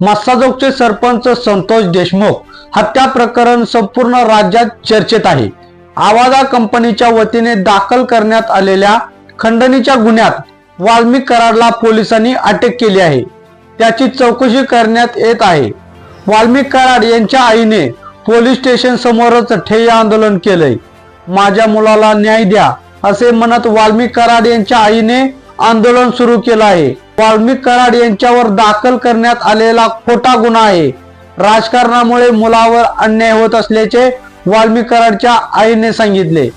मस्साजोगचे सरपंच संतोष देशमुख हत्या प्रकरण संपूर्ण राज्यात चर्चेत आहे. आवाजा कंपनीच्या वतीने दाखल करण्यात आलेल्या खंडणीच्या गुन्ह्यात वाल्मी कराडला पोलिसांनी अटक केली आहे. त्याची चौकशी करण्यात येत आहे. वाल्मी कराड यांच्या आईने पोलीस स्टेशन समोरच ठेय आंदोलन केलंय. माझ्या मुलाला न्याय द्या असे म्हणत वाल्मी कराड यांच्या आईने आंदोलन सुरू केलं आहे. वाल्मिक कराड यांच्यावर दाखल करण्यात आलेला खोटा गुन्हा आहे. राजकारणामुळे मुलावर अन्याय होत असल्याचे वाल्मिक कराडच्या आईने सांगितले.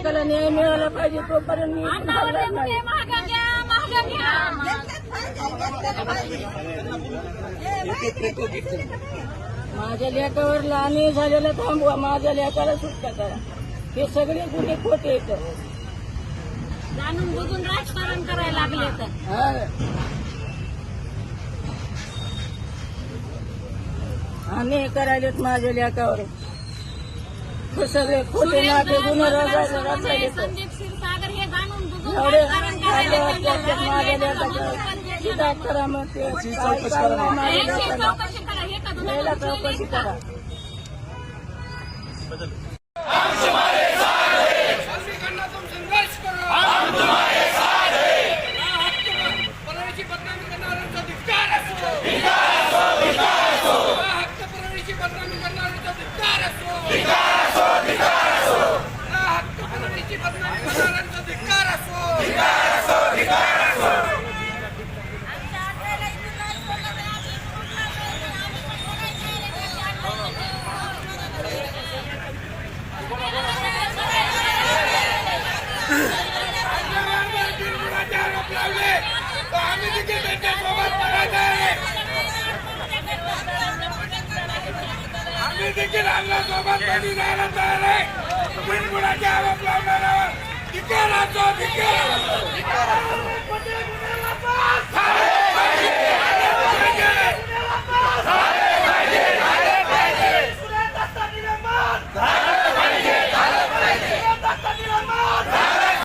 माझ्या लेखावर लहानही झालेलं थांबवा. माझ्या लेखाला सुटका करा. हे सगळे गुन्हे खोटे येतात जाणून बुजून राजकारण करायला लागले तर. आणि करायलेत माझ्या लेखावर सगळे खोटे गुन्हे रचायले. संदीप क्षीरसागर हे जाणून बुजून राजकारण करायला करा. मग. चौकशी करा हे चौकशी करा. देखील त्यांच्यासोबत लढायचं आम्ही देखील अण्णासोबत कधी जायला तयार आहे. Nicaragua, Nicaragua! Nicaragua!